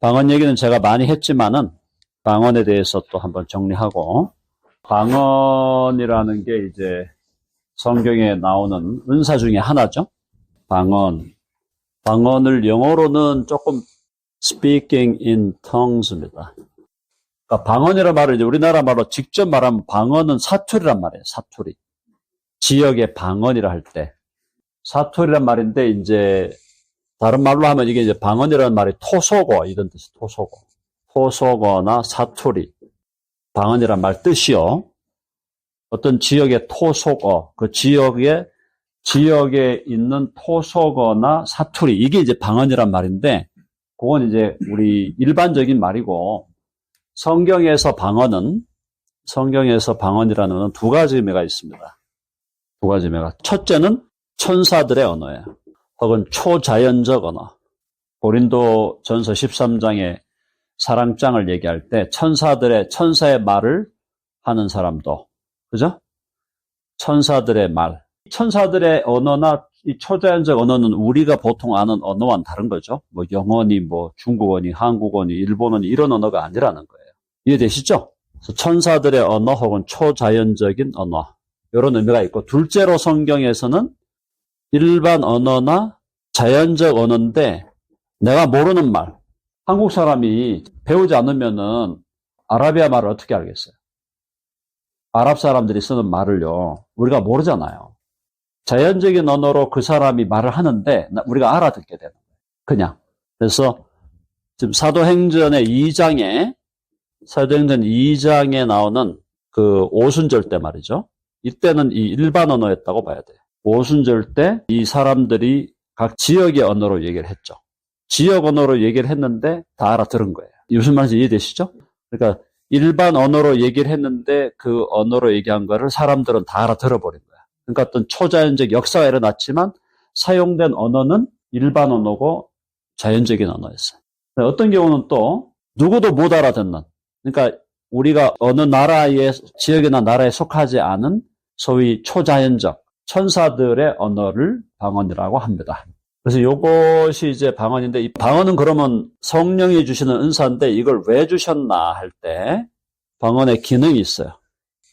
방언 얘기는 제가 많이 했지만은 방언에 대해서 또 한번 정리하고 방언이라는 게 이제 성경에 나오는 은사 중에 하나죠. 방언. 방언을 영어로는 조금 speaking in tongues입니다. 그러니까 방언이라는 말을 이제 우리나라 말로 직접 말하면 방언은 사투리란 말이에요. 사투리. 지역의 방언이라 할 때. 사투리란 말인데 이제 다른 말로 하면 이게 이제 방언이라는 말이 토속어 이런 뜻이 토속어. 토속어나 사투리. 방언이란 말 뜻이요. 어떤 지역의 토속어, 그 지역의 지역에 있는 토속어나 사투리 이게 이제 방언이란 말인데 그건 이제 우리 일반적인 말이고 성경에서 방언은 성경에서 방언이라는 두 가지 의미가 있습니다. 두 가지 의미가 첫째는 천사들의 언어예요. 혹은 초자연적 언어. 고린도 전서 13장에 사랑장을 얘기할 때 천사들의 천사의 말을 하는 사람도 그죠? 천사들의 말. 천사들의 언어나 이 초자연적 언어는 우리가 보통 아는 언어와는 다른 거죠. 뭐 영어니 뭐 중국어니 한국어니 일본어니 이런 언어가 아니라는 거예요. 이해되시죠? 천사들의 언어 혹은 초자연적인 언어 이런 의미가 있고 둘째로 성경에서는 일반 언어나 자연적 언어인데 내가 모르는 말 한국 사람이 배우지 않으면은 아라비아 말을 어떻게 알겠어요? 아랍 사람들이 쓰는 말을요 우리가 모르잖아요. 자연적인 언어로 그 사람이 말을 하는데 우리가 알아듣게 되는 거예요. 그냥. 그래서 지금 사도행전의 2장에 사도행전 2장에 나오는 그 오순절 때 말이죠. 이때는 이 일반 언어였다고 봐야 돼요. 오순절 때 이 사람들이 각 지역의 언어로 얘기를 했죠. 지역 언어로 얘기를 했는데 다 알아들은 거예요. 무슨 말인지 이해되시죠? 그러니까 일반 언어로 얘기를 했는데 그 언어로 얘기한 거를 사람들은 다 알아들어버린 거야. 그러니까 어떤 초자연적 역사가 일어났지만 사용된 언어는 일반 언어고 자연적인 언어였어요. 어떤 경우는 또 누구도 못 알아듣는 그러니까 우리가 어느 나라의 지역이나 나라에 속하지 않은 소위 초자연적 천사들의 언어를 방언이라고 합니다. 그래서 이것이 이제 방언인데 이 방언은 그러면 성령이 주시는 은사인데 이걸 왜 주셨나 할 때 방언의 기능이 있어요.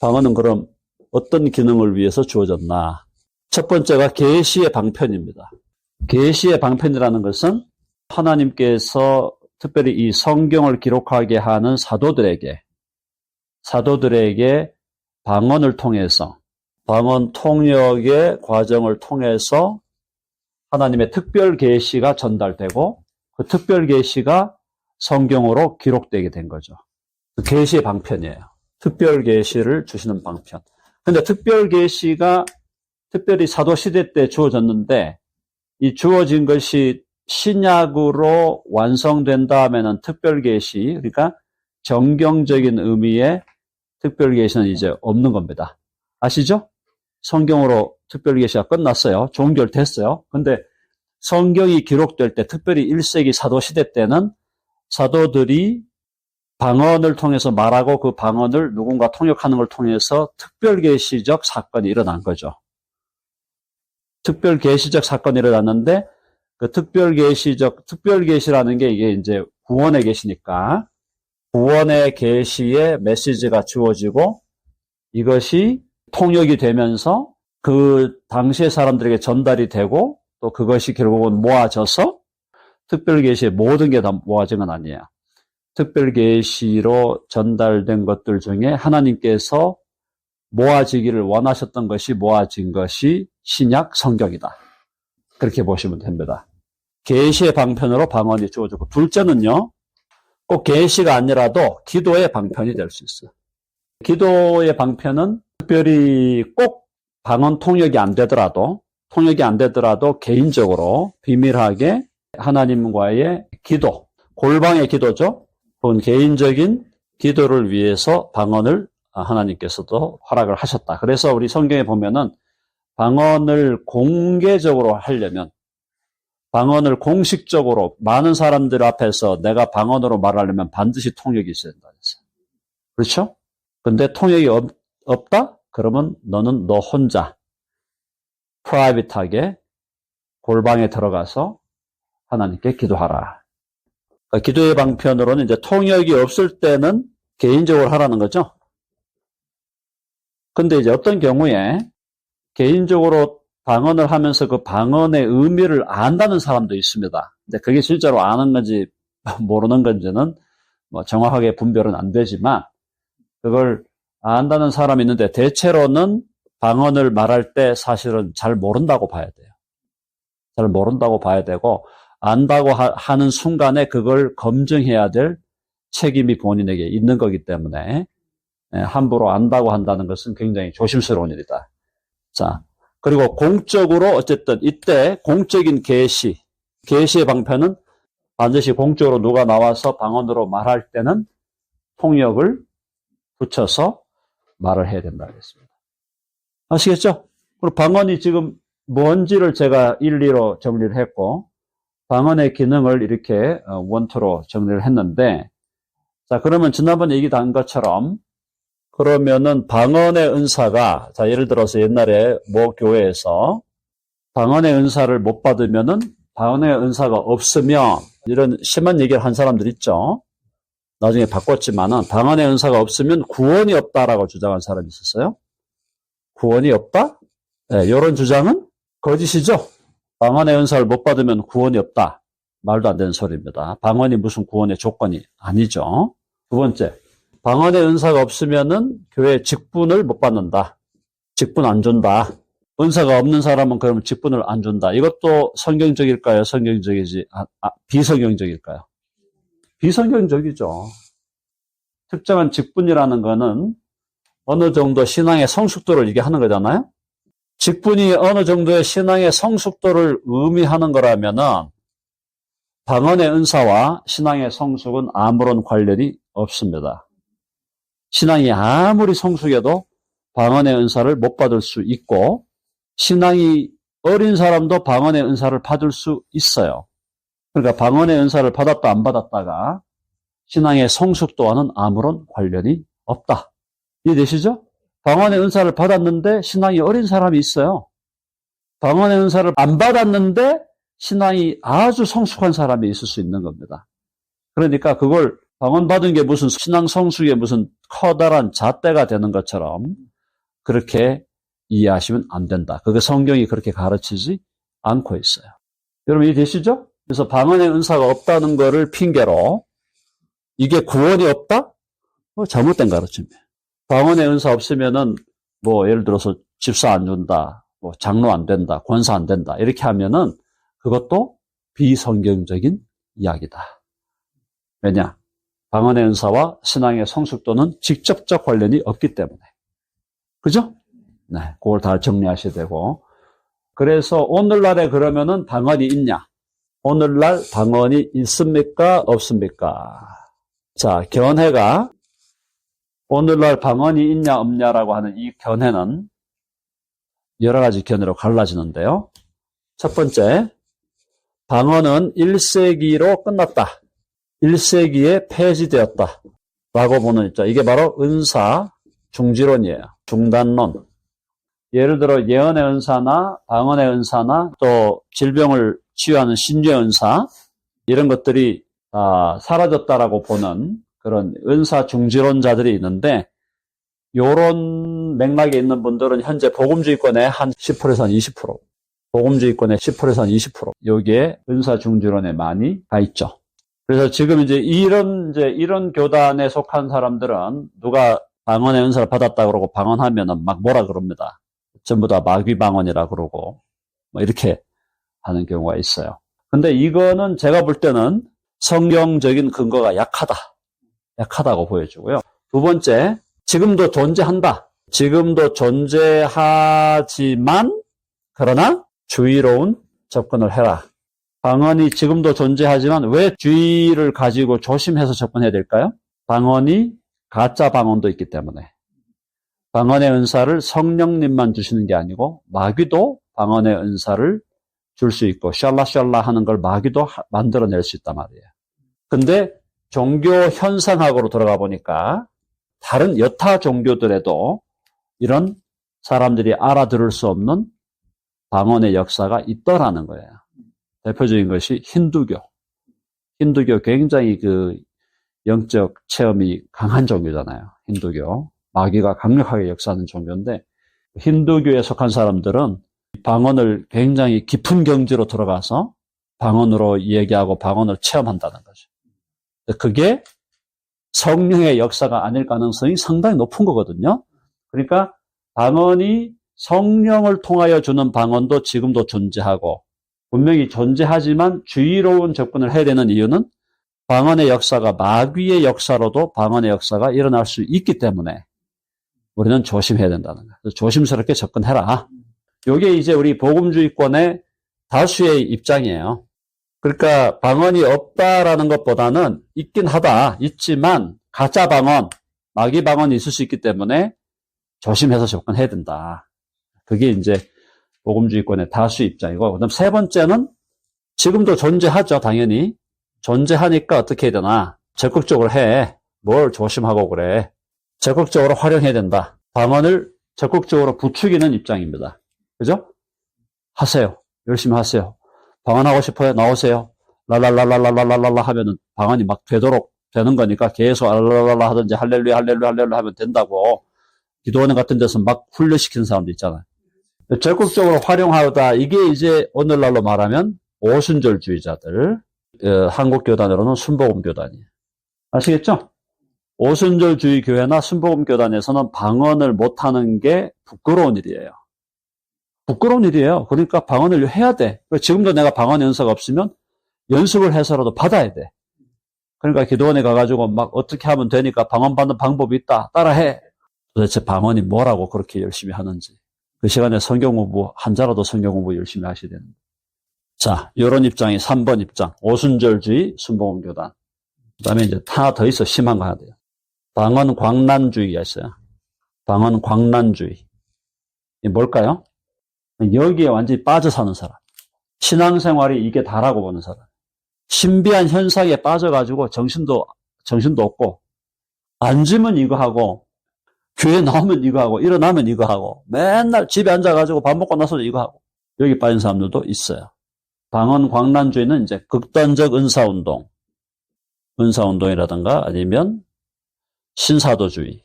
방언은 그럼 어떤 기능을 위해서 주어졌나? 첫 번째가 계시의 방편입니다. 계시의 방편이라는 것은 하나님께서 특별히 이 성경을 기록하게 하는 사도들에게 사도들에게 방언을 통해서 방언 통역의 과정을 통해서 하나님의 특별 계시가 전달되고 그 특별 계시가 성경으로 기록되게 된 거죠. 그 계시의 방편이에요. 특별 계시를 주시는 방편. 근데 특별 계시가 특별히 사도 시대 때 주어졌는데 이 주어진 것이 신약으로 완성된 다음에는 특별 계시 그러니까 정경적인 의미의 특별 계시는 이제 없는 겁니다. 아시죠? 성경으로 특별 계시가 끝났어요. 종결됐어요. 근데 성경이 기록될 때 특별히 1세기 사도 시대 때는 사도들이 방언을 통해서 말하고 그 방언을 누군가 통역하는 걸 통해서 특별 계시적 사건이 일어난 거죠. 특별 계시적 사건이 일어났는데 그 특별 계시적 특별 계시라는 게 이게 이제 구원의 계시니까 구원의 계시의 메시지가 주어지고 이것이 통역이 되면서 그 당시의 사람들에게 전달이 되고 또 그것이 결국은 모아져서 특별 계시의 모든 게 다 모아진 건 아니에요. 특별 계시로 전달된 것들 중에 하나님께서 모아지기를 원하셨던 것이 모아진 것이 신약 성경이다. 그렇게 보시면 됩니다. 계시의 방편으로 방언이 주어지고 둘째는요. 꼭 계시가 아니라도 기도의 방편이 될 수 있어요. 기도의 방편은 특별히 꼭 방언 통역이 안 되더라도 통역이 안 되더라도 개인적으로 비밀하게 하나님과의 기도, 골방의 기도죠. 혹은 개인적인 기도를 위해서 방언을 하나님께서도 허락을 하셨다. 그래서 우리 성경에 보면은 방언을 공개적으로 하려면 방언을 공식적으로 많은 사람들 앞에서 내가 방언으로 말하려면 반드시 통역이 있어야 된다. 그렇죠? 근데 통역이 없, 없다? 그러면 너는 너 혼자 프라이빗하게 골방에 들어가서 하나님께 기도하라. 그러니까 기도의 방편으로는 이제 통역이 없을 때는 개인적으로 하라는 거죠. 근데 이제 어떤 경우에 개인적으로 방언을 하면서 그 방언의 의미를 안다는 사람도 있습니다. 근데 그게 실제로 아는 건지 모르는 건지는 뭐 정확하게 분별은 안 되지만 그걸 안다는 사람이 있는데 대체로는 방언을 말할 때 사실은 잘 모른다고 봐야 돼요. 잘 모른다고 봐야 되고 안다고 하, 는 순간에 그걸 검증해야 될 책임이 본인에게 있는 거기 때문에 예, 함부로 안다고 한다는 것은 굉장히 조심스러운 일이다. 자, 그리고 공적으로 어쨌든 이때 공적인 계시, 계시의 방편은 반드시 공적으로 누가 나와서 방언으로 말할 때는 통역을 붙여서 말을 해야 된다 그랬습니다. 아시겠죠? 그리고 방언이 지금 뭔지를 제가 일리로 정리를 했고 방언의 기능을 이렇게 어, 원투로 정리를 했는데 자 그러면 지난번에 얘기한 것처럼 그러면은 방언의 은사가 자 예를 들어서 옛날에 모 교회에서 방언의 은사를 못 받으면은 방언의 은사가 없으면 이런 심한 얘기를 한 사람들 있죠. 나중에 바꿨지만은 방언의 은사가 없으면 구원이 없다라고 주장한 사람이 있었어요. 구원이 없다? 네, 이런 주장은 거짓이죠. 방언의 은사를 못 받으면 구원이 없다. 말도 안 되는 소리입니다. 방언이 무슨 구원의 조건이 아니죠. 두 번째, 방언의 은사가 없으면은 교회 직분을 못 받는다. 직분 안 준다. 은사가 없는 사람은 그러면 직분을 안 준다. 이것도 성경적일까요? 성경적이지 아, 아, 비성경적일까요? 비성경적이죠. 특정한 직분이라는 거는 어느 정도 신앙의 성숙도를 얘기하는 거잖아요. 직분이 어느 정도의 신앙의 성숙도를 의미하는 거라면은 방언의 은사와 신앙의 성숙은 아무런 관련이 없습니다. 신앙이 아무리 성숙해도 방언의 은사를 못 받을 수 있고 신앙이 어린 사람도 방언의 은사를 받을 수 있어요. 그러니까 방언의 은사를 받았다 안 받았다가 신앙의 성숙도와는 아무런 관련이 없다. 이해되시죠? 방언의 은사를 받았는데 신앙이 어린 사람이 있어요. 방언의 은사를 안 받았는데 신앙이 아주 성숙한 사람이 있을 수 있는 겁니다. 그러니까 그걸 방언 받은 게 무슨 신앙 성숙의 무슨 커다란 잣대가 되는 것처럼 그렇게 이해하시면 안 된다. 그게 성경이 그렇게 가르치지 않고 있어요. 여러분 이해되시죠? 그래서 방언의 은사가 없다는 것을 핑계로 이게 구원이 없다? 뭐 잘못된 가르침이에요. 방언의 은사 없으면은 뭐 예를 들어서 집사 안 준다, 뭐 장로 안 된다, 권사 안 된다 이렇게 하면은 그것도 비성경적인 이야기다. 왜냐? 방언의 은사와 신앙의 성숙도는 직접적 관련이 없기 때문에. 그죠? 네, 그걸 다 정리하셔야 되고. 그래서 오늘날에 그러면은 방언이 있냐? 오늘날 방언이 있습니까? 없습니까? 자, 견해가 오늘날 방언이 있냐 없냐라고 하는 이 견해는 여러 가지 견해로 갈라지는데요. 첫 번째, 방언은 1세기로 끝났다. 1세기에 폐지되었다. 라고 보는 있죠. 이게 바로 은사 중지론이에요. 중단론. 예를 들어 예언의 은사나 방언의 은사나 또 질병을 치유하는 신유의 은사 이런 것들이 아, 사라졌다라고 보는 그런 은사 중지론자들이 있는데 요런 맥락에 있는 분들은 현재 복음주의권의 한 10%에서 한 20%, 복음주의권의 10%에서 한 20% 여기에 은사 중지론에 많이 가 있죠. 그래서 지금 이제 이런 이제 이런 교단에 속한 사람들은 누가 방언의 은사를 받았다 그러고 방언하면은 막 뭐라 그럽니다. 전부 다 마귀 방언이라 그러고 뭐 이렇게 하는 경우가 있어요. 근데 이거는 제가 볼 때는 성경적인 근거가 약하다. 약하다고 보여주고요. 두 번째, 지금도 존재한다. 지금도 존재하지만 그러나 주의로운 접근을 해라. 방언이 지금도 존재하지만 왜 주의를 가지고 조심해서 접근해야 될까요? 방언이 가짜 방언도 있기 때문에. 방언의 은사를 성령님만 주시는 게 아니고 마귀도 방언의 은사를 줄 수 있고 샬라샬라 하는 걸 마귀도 만들어낼 수 있단 말이에요. 근데 종교 현상학으로 들어가 보니까 다른 여타 종교들에도 이런 사람들이 알아들을 수 없는 방언의 역사가 있더라는 거예요. 대표적인 것이 힌두교. 힌두교 굉장히 그 영적 체험이 강한 종교잖아요. 힌두교. 마귀가 강력하게 역사하는 종교인데 힌두교에 속한 사람들은 방언을 굉장히 깊은 경지로 들어가서 방언으로 얘기하고 방언을 체험한다는 거죠. 그게 성령의 역사가 아닐 가능성이 상당히 높은 거거든요. 그러니까 방언이 성령을 통하여 주는 방언도 지금도 존재하고 분명히 존재하지만 주의로운 접근을 해야 되는 이유는 방언의 역사가 마귀의 역사로도 방언의 역사가 일어날 수 있기 때문에 우리는 조심해야 된다는 거예요. 조심스럽게 접근해라. 이게 이제 우리 복음주의권의 다수의 입장이에요. 그러니까 방언이 없다라는 것보다는 있긴 하다. 있지만 가짜 방언, 마귀 방언이 있을 수 있기 때문에 조심해서 접근해야 된다. 그게 이제 복음주의권의 다수 입장이고 그다음 세 번째는 지금도 존재하죠. 당연히. 존재하니까 어떻게 해야 되나? 적극적으로 해. 뭘 조심하고 그래. 적극적으로 활용해야 된다. 방언을 적극적으로 부추기는 입장입니다. 그죠? 하세요. 열심히 하세요. 방언하고 싶어요? 나오세요. 랄랄랄랄랄랄랄라 하면은 방언이 막 되도록 되는 거니까 계속 랄랄랄라 하든지 할렐루야 할렐루야 할렐루야 하면 된다고 기도원 같은 데서 막 훈련시키는 사람도 있잖아요. 적극적으로 활용하다 이게 이제 오늘날로 말하면 오순절주의자들 어, 한국 교단으로는 순복음 교단이에요. 아시겠죠? 오순절주의 교회나 순복음 교단에서는 방언을 못하는 게 부끄러운 일이에요. 부끄러운 일이에요. 그러니까 방언을 해야 돼. 지금도 내가 방언 연사가 없으면 연습을 해서라도 받아야 돼. 그러니까 기도원에 가가지고 막 어떻게 하면 되니까 방언 받는 방법이 있다. 따라해. 도대체 방언이 뭐라고 그렇게 열심히 하는지. 그 시간에 성경 공부, 한자라도 성경 공부 열심히 하셔야 되는데. 자, 이런 입장이 3번 입장. 오순절주의, 순복음교단. 그 다음에 이제 하나 더 있어. 심한 거 하나 돼요. 방언 광란주의가 있어요. 방언 광란주의. 이게 뭘까요? 여기에 완전히 빠져 사는 사람. 신앙생활이 이게 다라고 보는 사람. 신비한 현상에 빠져가지고 정신도, 정신도 없고, 앉으면 이거 하고, 교회 나오면 이거 하고, 일어나면 이거 하고, 맨날 집에 앉아가지고 밥 먹고 나서 이거 하고, 여기 빠진 사람들도 있어요. 방언 광란주의는 이제 극단적 은사운동, 은사운동이라든가 아니면 신사도주의.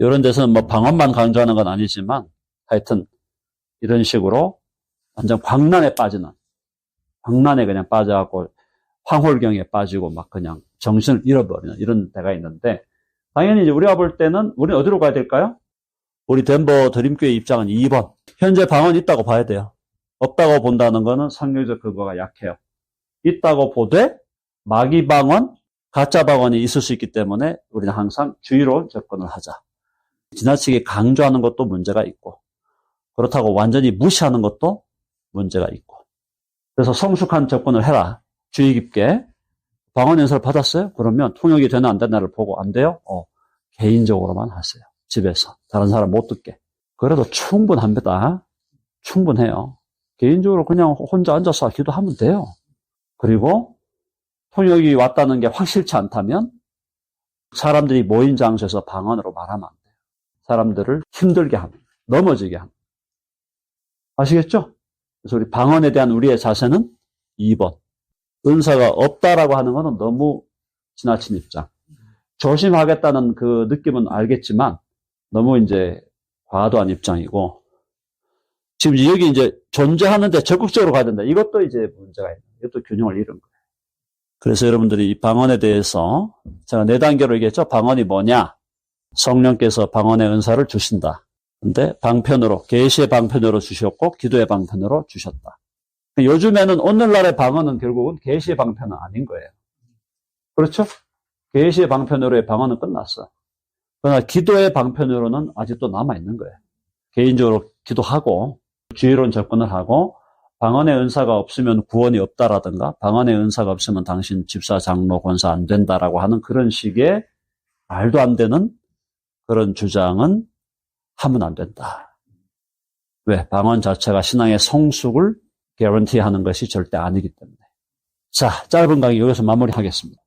이런 데서는 뭐 방언만 강조하는 건 아니지만 하여튼 이런 식으로 완전 광란에 빠지는, 광란에 그냥 빠져갖고 황홀경에 빠지고 막 그냥 정신을 잃어버리는 이런 데가 있는데 당연히 이제 우리가 볼 때는 우리는 어디로 가야 될까요? 우리 덴버 드림교회 입장은 2번. 현재 방언 있다고 봐야 돼요. 없다고 본다는 거는 상류적 근거가 약해요. 있다고 보되 마귀 방언, 가짜 방언이 있을 수 있기 때문에 우리는 항상 주의로운 접근을 하자. 지나치게 강조하는 것도 문제가 있고 그렇다고 완전히 무시하는 것도 문제가 있고 그래서 성숙한 접근을 해라. 주의 깊게 방언 연설을 받았어요? 그러면 통역이 되나 안 되나를 보고 안 돼요? 어, 개인적으로만 하세요. 집에서 다른 사람 못 듣게. 그래도 충분합니다. 충분해요. 개인적으로 그냥 혼자 앉아서 기도하면 돼요. 그리고 통역이 왔다는 게 확실치 않다면 사람들이 모인 장소에서 방언으로 말하면 안 돼요. 사람들을 힘들게 합니다. 넘어지게 합니다. 아시겠죠? 그래서 우리 방언에 대한 우리의 자세는 2번. 은사가 없다라고 하는 것은 너무 지나친 입장. 조심하겠다는 그 느낌은 알겠지만 너무 이제 과도한 입장이고 지금 여기 이제 존재하는데 적극적으로 가야 된다. 이것도 이제 문제가 있는 이것도 균형을 잃은 거예요. 그래서 여러분들이 이 방언에 대해서 제가 네 단계로 얘기했죠. 방언이 뭐냐? 성령께서 방언의 은사를 주신다. 근데 방편으로 계시의 방편으로 주셨고 기도의 방편으로 주셨다. 요즘에는 오늘날의 방언은 결국은 계시의 방편은 아닌 거예요. 그렇죠? 계시의 방편으로의 방언은 끝났어. 그러나 기도의 방편으로는 아직도 남아 있는 거예요. 개인적으로 기도하고 주의로운 접근을 하고 방언의 은사가 없으면 구원이 없다라든가 방언의 은사가 없으면 당신 집사 장로 권사 안 된다라고 하는 그런 식의 말도 안 되는 그런 주장은 하면 안 된다. 왜? 방언 자체가 신앙의 성숙을 개런티 하는 것이 절대 아니기 때문에. 자, 짧은 강의 여기서 마무리하겠습니다.